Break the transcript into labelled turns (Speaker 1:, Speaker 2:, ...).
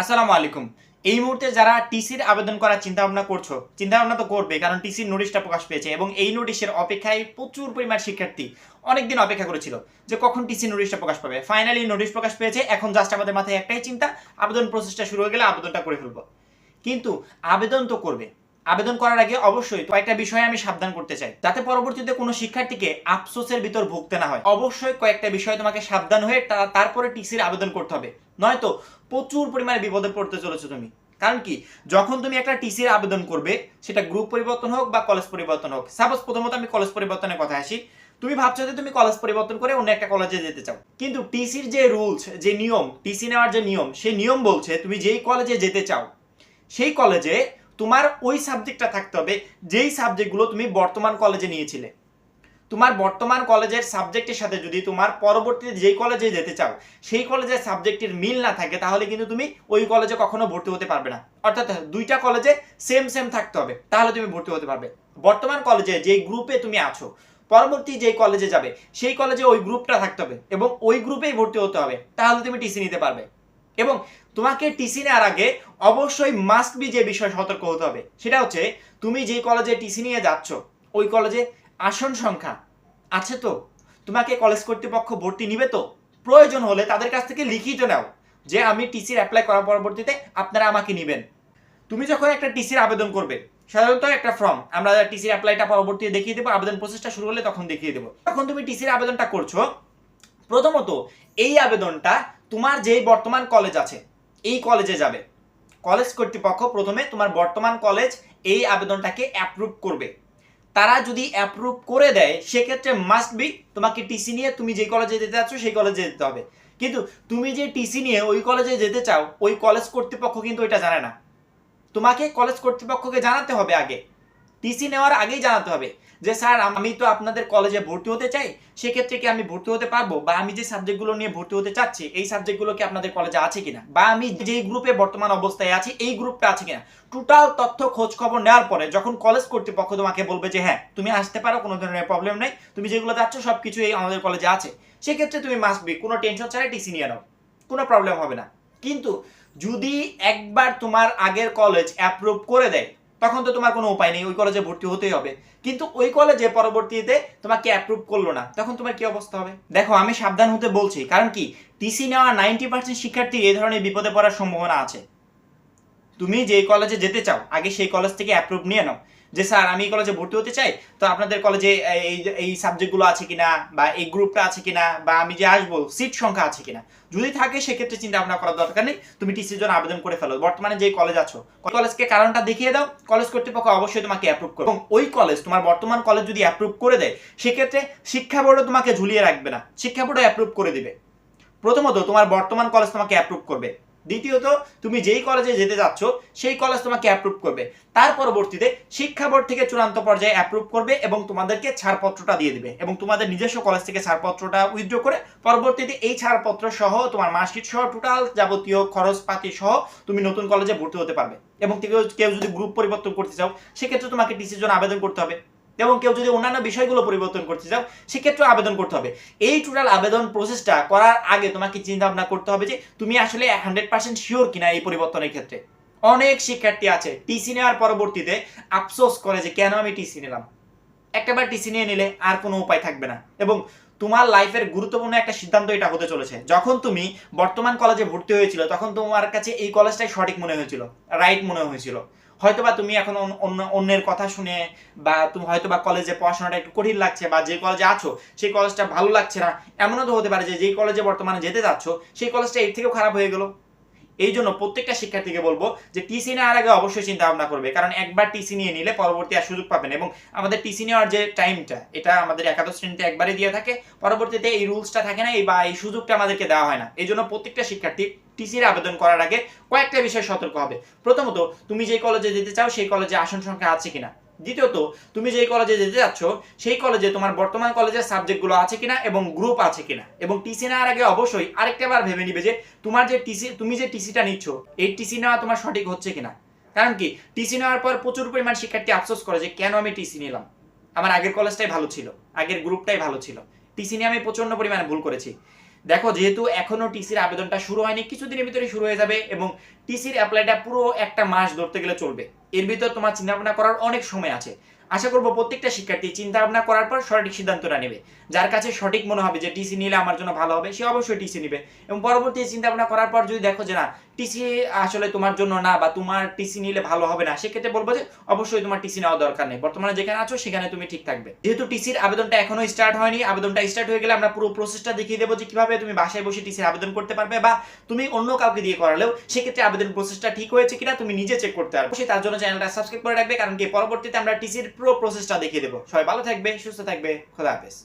Speaker 1: আসসালামু আলাইকুম। এই মুহূর্তে যারা টিসির আবেদন করার চিন্তা ভাবনা করছ চিন্তা ভাবনা তো করবে, কারণ টিসির নোটিশটা প্রকাশ পেয়েছে এবং এই নোটিশের অপেক্ষায় প্রচুর পরিমাণ শিক্ষার্থী অনেকদিন অপেক্ষা করেছিল যে কখন টিসি নোটিশটা প্রকাশ পাবে। ফাইনালি নোটিশ প্রকাশ পেয়েছে, এখন জাস্ট আমাদের মাথায় একটাই চিন্তা, আবেদন প্রসেসটা শুরু হয়ে গেলে আবেদনটা করে ফেলব। কিন্তু আবেদন তো করবে। আবেদন করার আগে অবশ্যই কয়েকটা বিষয়ে আমি সাবধান করতে চাই, যাতে পরবর্তীতে কোনো শিক্ষার্থীকে আফসোসের ভিতর ভুগতে না হয়। অবশ্যই কয়েকটা বিষয়ে তোমাকে সাবধান হয়ে তারপরে টিসির আবেদন করতে হবে। নয়তো প্রচুর পরিমাণে বিপদে পড়তে চলেছো তুমি। কারণ কি? যখন তুমি একটা টিসির আবেদন করবে, সেটা গ্রুপ পরিবর্তন হোক বা কলেজ পরিবর্তন হোক সাপোজ প্রথমত আমি কলেজ পরিবর্তনের কথা আসি। তুমি ভাবছ যে তুমি কলেজ পরিবর্তন করে অন্য একটা কলেজে যেতে চাও। কিন্তু টিসির যে রুলস যে নিয়ম, টিসি নেওয়ার যে নিয়ম, সেই নিয়ম বলছে তুমি যেই কলেজে যেতে চাও, সেই কলেজে তোমার ওই সাবজেক্টটা থাকতে হবে, যেই সাবজেক্টগুলো তুমি বর্তমান কলেজে নিয়েছিলে। তোমার বর্তমান কলেজের সাবজেক্টের সাথে যদি তোমার পরবর্তীতে যেই কলেজে যেতে চাও, সেই কলেজের সাবজেক্টের মিল না থাকে, তাহলে কিন্তু তুমি ওই কলেজে কখনো ভর্তি হতে পারবে না। অর্থাৎ দুইটা কলেজে সেম সেম থাকতে হবে, তাহলে তুমি ভর্তি হতে পারবে। বর্তমান কলেজে যেই গ্রুপে তুমি আছো, পরবর্তী যেই কলেজে যাবে, সেই কলেজে ওই গ্রুপটা থাকতে হবে এবং ওই গ্রুপেই ভর্তি হতে হবে, তাহলে তুমি টিসি নিতে পারবে। এবং তোমাকে টিসি নেওয়ার আগে অবশ্যই মাস্ট বি যে বিষয়ে সতর্ক হতে হবে, সেটা হচ্ছে তুমি যে কলেজে টিসি নিয়ে যাচ্ছ, ওই কলেজে আসন সংখ্যা আছে তো? তোমাকে কলেজ কর্তৃপক্ষ ভর্তি নিবে তো? প্রয়োজন হলে তাদের কাছ থেকে লিখিত নাও যে আমি টিসির অ্যাপ্লাই করার পরবর্তীতে আপনারা আমাকে নেবেন। তুমি যখন একটা টিসির আবেদন করবে, সাধারণত একটা ফর্ম আমরা টিসির অ্যাপ্লাইটা পরবর্তীতে দেখিয়ে দেবো, আবেদন প্রসেসটা শুরু হলে তখন দেখিয়ে দেবো। তখন তুমি টিসির আবেদনটা করছ, প্রথমত এই আবেদনটা তোমার যেই বর্তমান কলেজ আছে, এই কলেজে যাবে। কলেজ কর্তৃপক্ষ প্রথমে তোমার বর্তমান কলেজ এই আবেদনটাকে অ্যাপ্রুভ করবে। তারা যদি অ্যাপ্রুভ করে দেয়, সেক্ষেত্রে মাস্ট বি তোমাকে টিসি নিয়ে তুমি যে কলেজে যেতে চাচ্ছ, সেই কলেজে যেতে হবে। কিন্তু তুমি যে টিসি নিয়ে ওই কলেজে যেতে চাও, ওই কলেজ কর্তৃপক্ষ কিন্তু এটা জানে না। তোমাকে কলেজ কর্তৃপক্ষকে জানাতে হবে আগে। টিসি নেওয়ার আগেই জানাতে হবে যে, স্যার, আমি তো আপনাদের কলেজে ভর্তি হতে চাই। সেক্ষেত্রে কি আমি ভর্তি হতে পারব? বা আমি যে সাবজেক্টগুলো নিয়ে ভর্তি হতে চাচ্ছি, এই সাবজেক্টগুলো কি আপনাদের কলেজে আছে কিনা? বা আমি যেই গ্রুপে বর্তমান অবস্থায় আছি, এই গ্রুপটা আছে কিনা? টোটাল তথ্য খোঁজ খবর নেওয়ার পরে যখন কলেজ কর্তৃপক্ষ তোমাকে বলবে যে হ্যাঁ তুমি আসতে পারো, কোনো ধরনের প্রবলেম নেই। তুমি যেগুলো যাচ্ছ সব কিছু এই আমাদের কলেজে আছে। সেক্ষেত্রে তুমি মাস্ট বি কোনো টেনশন ছাড়াই টিসি নিয়ে নাও। কোনো প্রবলেম হবে না। কিন্তু যদি একবার তোমার আগের কলেজ অ্যাপ্রুভ করে দেয় তখন তো তোমার কোনো উপায় নেই, ওই কলেজে ভর্তি হতেই হবে। কিন্তু ওই কলেজে পরবর্তীতে তোমাকে অ্যাপ্রুভ করল না, তখন তোমার কি অবস্থা হবে? দেখো, আমি সাবধান হতে বলছি, কারণ কি? টিসি নেওয়া নাইনটি পার্সেন্ট শিক্ষার্থী এই ধরনের বিপদে পড়ার সম্ভাবনা আছে। তুমি যেই কলেজে যেতে চাও, আগে সেই কলেজ থেকে অ্যাপ্রুভ নিয়ে নাও। যে, স্যার, আমি এই কলেজে ভর্তি হতে চাই, তো আপনাদের কলেজে এই এই সাবজেক্টগুলো আছে কিনা বা এই গ্রুপটা আছে কিনা বা আমি যে আসব সিট সংখ্যা আছে কিনা? যদি থাকে, সেক্ষেত্রে চিন্তা ভাবনা করার দরকার নেই। তুমি টিসির জন্য আবেদন করে ফেলো। বর্তমানে যে কলেজ আছো কলেজকে কারণটা দেখিয়ে দাও। কলেজ কর্তৃপক্ষ অবশ্যই তোমাকে অ্যাপ্রুভ করবে। এবং ওই কলেজ তোমার বর্তমান কলেজ যদি অ্যাপ্রুভ করে দেয়, সেক্ষেত্রে শিক্ষা বোর্ডও তোমাকে ঝুলিয়ে রাখবে না। শিক্ষা বোর্ডও অ্যাপ্রুভ করে দিবে। প্রথমত, তোমার বর্তমান কলেজ তোমাকে অ্যাপ্রুভ করবে। দ্বিতীয়ত, তুমি যেই কলেজে যেতে যাচ্ছ, সেই কলেজ তোমাকে অ্যাপ্রুভ করবে। তার পরবর্তীতে শিক্ষা বোর্ড থেকে চূড়ান্ত পর্যায়ে অ্যাপ্রুভ করবে এবং তোমাদেরকে ছাড়পত্রটা দিয়ে দিবে এবং তোমাদের নিজস্ব কলেজ থেকে ছাড়পত্রটা উইথড্র করে পরবর্তীতে এই ছাড়পত্র সহ তোমার মার্কশিট সহ টোটাল যাবতীয় খরচপাতি সহ তুমি নতুন কলেজে ভর্তি হতে পারবে। এবং কেউ যদি গ্রুপ পরিবর্তন করতে চাও, সেক্ষেত্রে তোমাকে টিসির জন্য আবেদন করতে হবে। এবং কেউ যদি অন্যান্য বিষয়গুলো পরিবর্তন করতে চাও সেক্ষেত্রে আবেদন করতে হবে। এই টোটাল আবেদন প্রসেসটা করার আগে তোমাকে চিন্তা ভাবনা করতে হবে যে, তুমি আসলে হান্ড্রেড পার্সেন্ট শিওর কিনা এই পরিবর্তনের ক্ষেত্রে। অনেক শিক্ষার্থী আছে টিসি নেওয়ার পরবর্তীতে আফসোস করে যে, কেন আমি টিসি নিলাম? একটাবার টিসি নিয়ে নিলে আর কোনো উপায় থাকবে না। এবং তোমার লাইফের গুরুত্বপূর্ণ একটা সিদ্ধান্ত এটা হতে চলেছে। যখন তুমি বর্তমান কলেজে ভর্তি হয়েছিল, তখন তোমার কাছে এই কলেজটাই সঠিক মনে হয়েছিল রাইট মনে হয়েছিল। হয়তোবা তুমি এখন অন্য- অন্য, অন্যের কথা শুনে বা তুমি হয়তোবা কলেজে পড়াশোনাটা একটু কঠিন লাগছে বা যে কলেজে আছো, সেই কলেজটা ভালো লাগছে না। এমনও তো হতে পারে যে যেই কলেজে বর্তমানে যেতে যাচ্ছ সেই কলেজটা এর থেকেও খারাপ হয়ে গেল। এই জন্য প্রত্যেকটা শিক্ষার্থীকে বলব যে টিসি নেওয়ার আগে অবশ্যই চিন্তা ভাবনা করবে। কারণ একবার টিসি নিয়ে নিলে পরবর্তী আর সুযোগ পাবেন এবং আমাদের টিসি নেওয়ার যে টাইমটা এটা আমাদের একাদশ শ্রেণীতে একবারে দিয়ে থাকে। পরবর্তীতে এই রুলসটা থাকে না, এই বা এই সুযোগটা আমাদেরকে দেওয়া হয় না। এই জন্য প্রত্যেকটা শিক্ষার্থী টিসির আবেদন করার আগে কয়েকটা বিষয়ে সতর্ক হবে। প্রথমত, তুমি যেই কলেজে যেতে চাও, সেই কলেজে আসন সংখ্যা আছে কিনা? দ্বিতীয়ত, তুমি যেই কলেজে যেতে যাচ্ছ, সেই কলেজে তোমার বর্তমান কলেজের সাবজেক্টগুলো আছে কিনা এবং গ্রুপ আছে কিনা। এবং টিসি নেওয়ার আগে অবশ্যই আরেকটা বার ভেবে নিবে যে তোমার যে টিসি তুমি যে টিসিটা নিচ্ছ, এই টিসি নেওয়া তোমার সঠিক হচ্ছে কিনা। কারণ কি টিসি নেওয়ার পর প্রচুর পরিমাণ শিক্ষার্থী আফসোস করে যে, কেন আমি টিসি নিলাম? আমার আগের কলেজটাই ভালো ছিল, আগের গ্রুপটাই ভালো ছিল। টিসি নিয়ে আমি প্রচণ্ড পরিমাণে ভুল করেছি। দেখো, যেহেতু এখনও টিসির আবেদনটা শুরু হয়নি, কিছুদিনের ভিতরে শুরু হয়ে যাবে এবং টিসির অ্যাপ্লাইটা পুরো একটা মাস ধরতে গেলে চলবে। এর ভিতর তোমার চিন্তা ভাবনা করার অনেক সময় আছে। আশা করব প্রত্যেকটা শিক্ষার্থী চিন্তা ভাবনা করার পর সঠিক সিদ্ধান্তটা নেবে। যার কাছে সঠিক মনে হবে যে টিসি নিলে আমার জন্য ভালো হবে, সে অবশ্যই টিসি নেবে। এবং পরবর্তী চিন্তা ভাবনা করার পর যদি দেখো যে না, টিসি আসলে তোমার জন্য না বা তোমার টিসি নিলে ভালো হবে না, সেক্ষেত্রে বলব যে অবশ্যই তোমার টিসি নেওয়া দরকার নেই। বর্তমানে যেখানে আছো, সেখানে তুমি ঠিক থাকবে। যেহেতু টিসির আবেদনটা এখনও স্টার্ট হয়নি, আবেদনটা স্টার্ট হয়ে গেলে আমরা পুরো প্রসেসটা দেখিয়ে দেবো যে কীভাবে তুমি বাসায় বসে টিসির আবেদন করতে পারবে বা তুমি অন্য কাউকে দিয়ে করালেও সেক্ষেত্রে আবেদন প্রসেসটা ঠিক হয়েছে কিনা, তুমি নিজে চেক করতে পারবে। তার জন্য চ্যানেলটা সাবস্ক্রাইব করে রাখবে, কারণ কি পরবর্তীতে আমরা টিসির পুরো প্রসেসটা দেখিয়ে দেবো। সবাই ভালো থাকবে সুস্থ থাকবে খোদা হাফেজ।